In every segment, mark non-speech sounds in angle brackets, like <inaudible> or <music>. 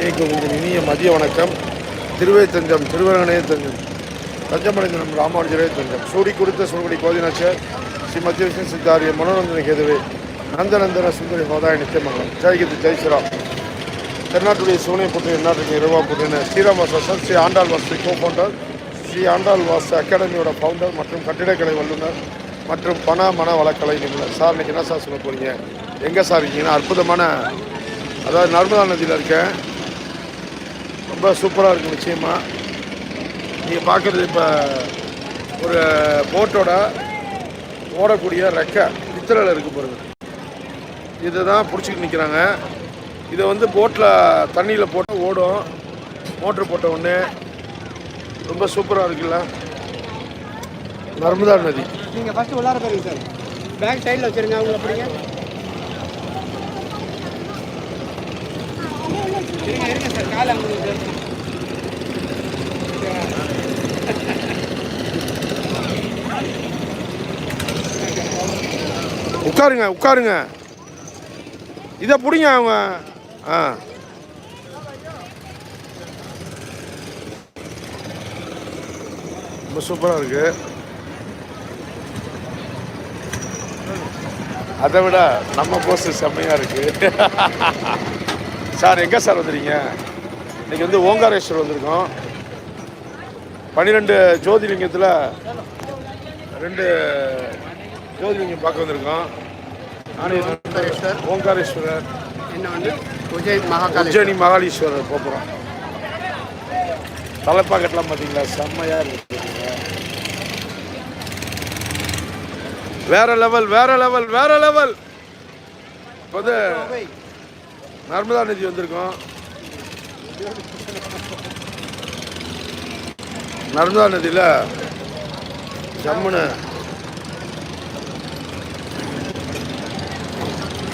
கேட்கும் உங்கள் இனிய மதிய வணக்கம். திருவே தஞ்சம் திருவரங்கனே தஞ்சம். தஞ்சமடைந்த நம் ராமானுஜரே தஞ்சம். சூடி கொடுத்த சூழ்நிலை கோதினாச்சர் ஸ்ரீ மத்திய விஷ்ணு சித்தாரிய மனோரஞ்சன கேதுவே நந்தநந்தன சுந்தரி ஹோதாய நித்தியமங்கலம். ஜெயகித்து ஜெய் ஸ்ரீராம். தென்னாட்டுடைய சூனை புட்டு எந்நாட்டுக்கு இரவா புட்டின ஸ்ரீராம் ஸ்ரீ ஆண்டாள் வாசு கோ ஃபவுண்டர் ஸ்ரீ ஆண்டாள் வாசு அகாடமியோட ஃபவுண்டர் மற்றும் கட்டிடக்கலை வல்லுநர் மற்றும் பண மன வழக்கலை நிபுணர். சார் இன்னைக்கு என்ன சார் சொல்ல போகிறீங்க எங்கே சார் இருக்கீங்கன்னா அற்புதமான அதாவது நர்மதா நதியில் இருக்கேன். ரொம்ப சூப்பராக இருக்கும் நிச்சயமாக நீங்கள் பார்க்குறது இப்போ ஒரு போட்டோட ஓடக்கூடிய ரெக்கை பித்தளையில் இருக்க பாருங்க. இதை தான் பிடிச்சிக்கிட்டு நிற்கிறாங்க இதை வந்து போட்டில் தண்ணியில் போட்டு ஓடும். மோட்ரு போட்ட உடனே ரொம்ப சூப்பராக இருக்குல்ல. நர்மதா நதி. நீங்கள் ஃபஸ்ட்டு உள்ளார போயிருங்க சார். பேக் சைடில் வச்சுருங்க அவங்க அப்படிங்க இருங்க இருங்க சார் காலை அவங்க உட்காருங்க உட்காருங்க. இதை பிடிங்க அவங்க. ஆ. ரொம்ப சூப்பராக இருக்கு. அதை விட நம்ம போஸ்ட் செம்மையாக இருக்குது <laughs> சார் எங்கே சார் வந்துறீங்க இன்னைக்கு வந்து ஓங்காரேஸ்வர் வந்திருக்கோம். பன்னிரெண்டு ஜோதிலிங்கத்தில் ரெண்டு ஜோதிலிங்கம் பார்க்க வந்திருக்கோம். ஓங்காரேஸ்வர். ஓங்காரேஸ்வரர். என்ன வந்து உஜய் மகாகாலேஸ்வர் உஜ்ஜயினி மகாலீஸ்வரர் போகிறோம் தலைப்பாக்கெட்லாம் பார்த்தீங்களா? செம்மையாக இருக்கு வேற லெவல் வேற லெவல் வேற லெவல். இப்போ நர்மதா நதி வந்திருக்கோம். நர்மதா நதியில் ஜம்முன்னு.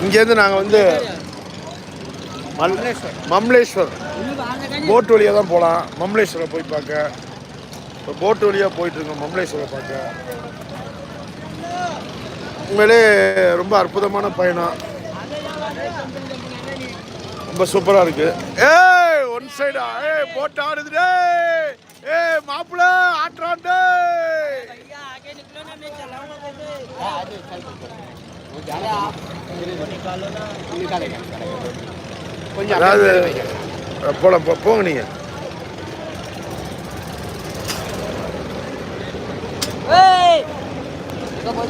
இங்கேருந்து நாங்கள் வந்து மம்லேஸ்வர். போட் வழியாக தான் போகலாம் மம்லேஸ்வரை போய் பார்க்க. இப்போ போட் வழியாக போயிட்டுருக்கோம் மம்லேஸ்வரை பார்க்க. உண்மையிலே ரொம்ப அற்புதமான பயணம். ரொம்ப சூப்பராக இருக்கு. ஏய் ஒன் சைடா ஏய் போட் ஆடுது டேய் ஏய் மாப்பிள்ள ஆட்டுறான் டேய் கொஞ்சம் அதாவது போலாம் போங்க நீங்கள்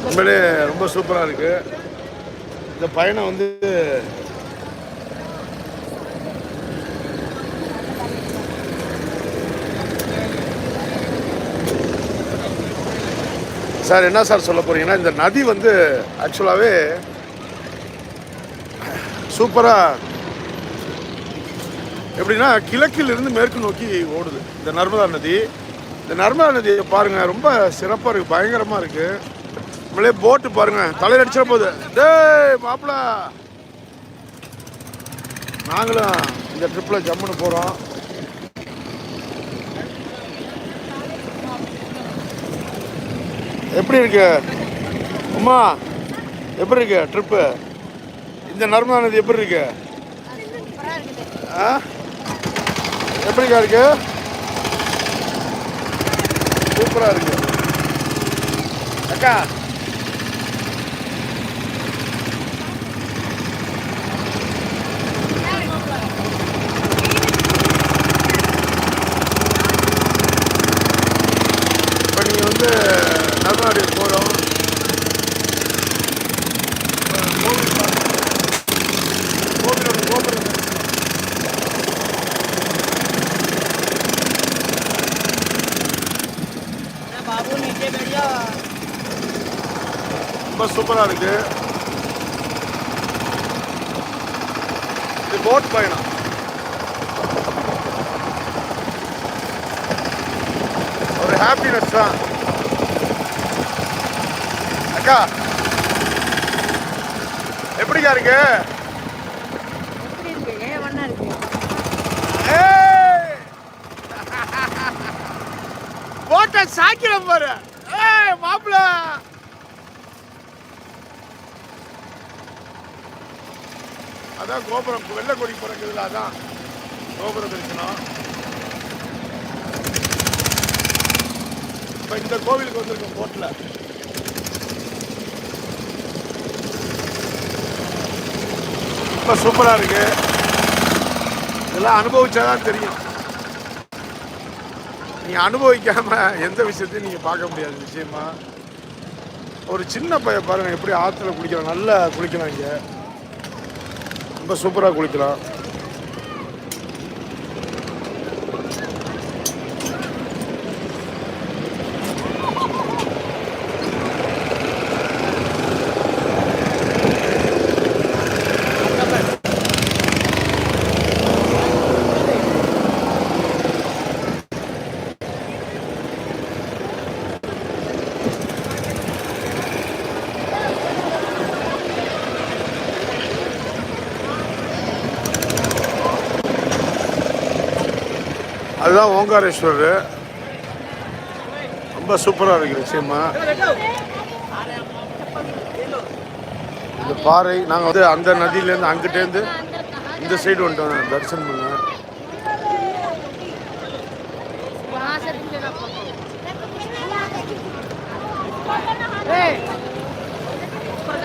உண்மையிலே ரொம்ப சூப்பராக இருக்கு. இந்த பயணம் வந்து சார் என்ன சார் சொல்ல போகிறீங்கன்னா இந்த நதி வந்து ஆக்சுவலாகவே சூப்பராக எப்படின்னா கிழக்கில் இருந்து மேற்கு நோக்கி ஓடுது. இந்த நர்மதா நதி. இந்த நர்மதா நதியை பாருங்கள் ரொம்ப சிறப்பாக இருக்குது பயங்கரமாக இருக்குது நம்மளே போட்டு பாருங்கள் தலையில் அடிச்சிட போகுது. டேய் மாப்பிள. நாங்களும் இந்த ட்ரிப்பில் ஜம்முன்னு போகிறோம் எப்படி இருக்கு? அம்மா எப்படி இருக்கு ட்ரிப்பு இந்த நர்மதா நதி எப்படி இருக்கு? ஆ? எப்படிக்கா இருக்கு? சூப்பராக இருக்கு. அக்கா ரொம்ப சூப்பராக இருக்கு. இது போட் பயணம். ஒரு ஹாப்பினஸ் தான். அக்கா எப்படிக்கா இருக்கு? எப்படி போட்ட <laughs> சாக்கிரம் பாரு. ஏய் மாப்பிள்ள! அதான் கோபுரம் வெள்ளை கொடி பிறக்குதுல அதான். கோபுரம் தரிசனம் இப்போ இந்த கோவிலுக்கு வந்திருக்கோம் போட்டில் ரொம்ப சூப்பராக இருக்கு. இதெல்லாம் அனுபவிச்சாதான் தெரியும். நீங்கள் அனுபவிக்காம எந்த விஷயத்தையும் நீங்கள் பார்க்க முடியாது நிச்சயமாக ஒரு சின்ன பையன் பாருங்க எப்படி ஆற்றுல குளிக்கலாம் நல்லா குளிக்கிறாங்க இங்கே. ரொம்ப சூப்பராக குளிக்கலாம். இதுதான் ஓங்காரேஸ்வரர். ரொம்ப சூப்பராக இருக்குது நிச்சயமா இந்த பாறை நாங்கள் வந்து அந்த நதியிலேருந்து அங்கிட்டேருந்து இந்த சைடு வந்துட்டோம் தரிசனம் பண்ண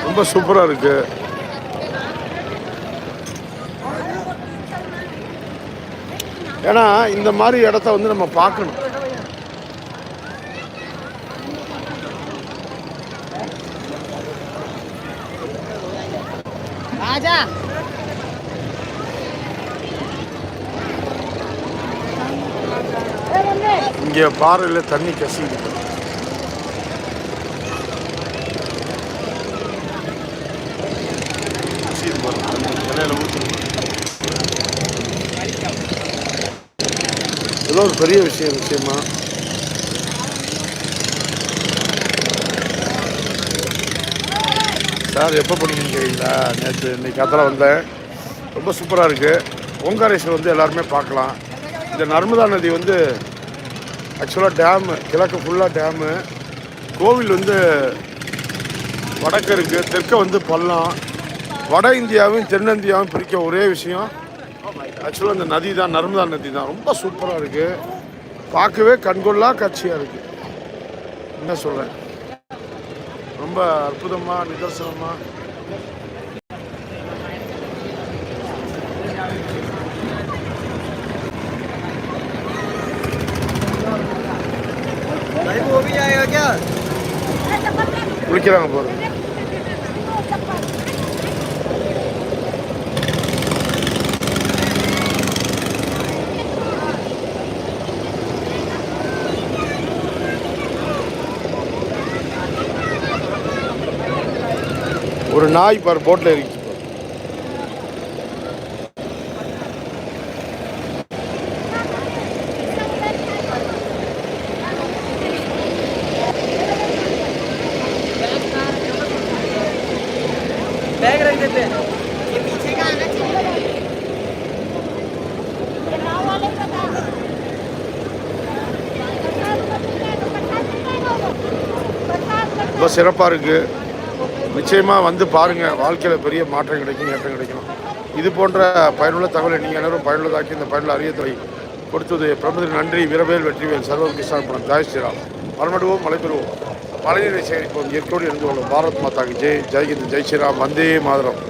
ரொம்ப சூப்பராக இருக்குது ஏன்னா இந்த மாதிரி இடத்த வந்து நம்ம பார்க்கணும். आजा இங்கே பாறையில் தண்ணி கசியுது கசியுது பாருங்க, தண்ணி தலையில ஊத்துது. இதெல்லாம் ஒரு பெரிய விஷயம் நிச்சயமா சார் எப்போ போனீங்கன்னு கேட்குறீங்களா நேற்று இன்றைக்கி அதில் வந்தேன். ரொம்ப சூப்பராக இருக்குது ஓங்காரேஸ்வர் வந்து எல்லாருமே பார்க்கலாம். இந்த நர்மதா நதி வந்து ஆக்சுவலாக டேமு கிழக்கு ஃபுல்லாக டேமு கோவில் வந்து வடக்கு இருக்குது தெற்க வந்து பள்ளம். வட இந்தியாவும் தென்னிந்தியாவும் பிரிக்க ஒரே விஷயம் ஆக்சுவலாக இந்த நதி தான் நர்மதா நதி தான் ரொம்ப சூப்பராக இருக்குது பார்க்கவே கண்கொள்ளா காட்சியாக இருக்குது என்ன சொல்கிறேன் ரொம்ப அற்புதமாக நிதர்சனமாக குளிக்கிறாங்க போகிறது ஒரு நாய் பார் போட்டில் இருக்கு ரொம்ப சிறப்பாக இருக்குது நிச்சயமாக வந்து பாருங்கள் வாழ்க்கையில் பெரிய மாற்றம் கிடைக்கும் ஏற்றம் கிடைக்கும். இது போன்ற பயனுள்ள தகவலை நீங்கள் அனைவரும் பயனுள்ளதாக்கி இந்த பயனுள்ள அரியத்துறை கொடுத்தது பிரபுதின் நன்றி வீரவேல் வெற்றிவேல் சர்வம் கிருஷ்ணா படம் ஜாய் ஸ்ரீராம். மரமடுவோம் மழை பெறுவோம் மழைநீரை சேகரிப்போம். இயற்கையோடு இருந்து கொள்ளும் பாரத் மாதாக்கு. ஜெய் ஜெய்கிந்த் ஜெய் ஸ்ரீராம். வந்தே மாதரம்.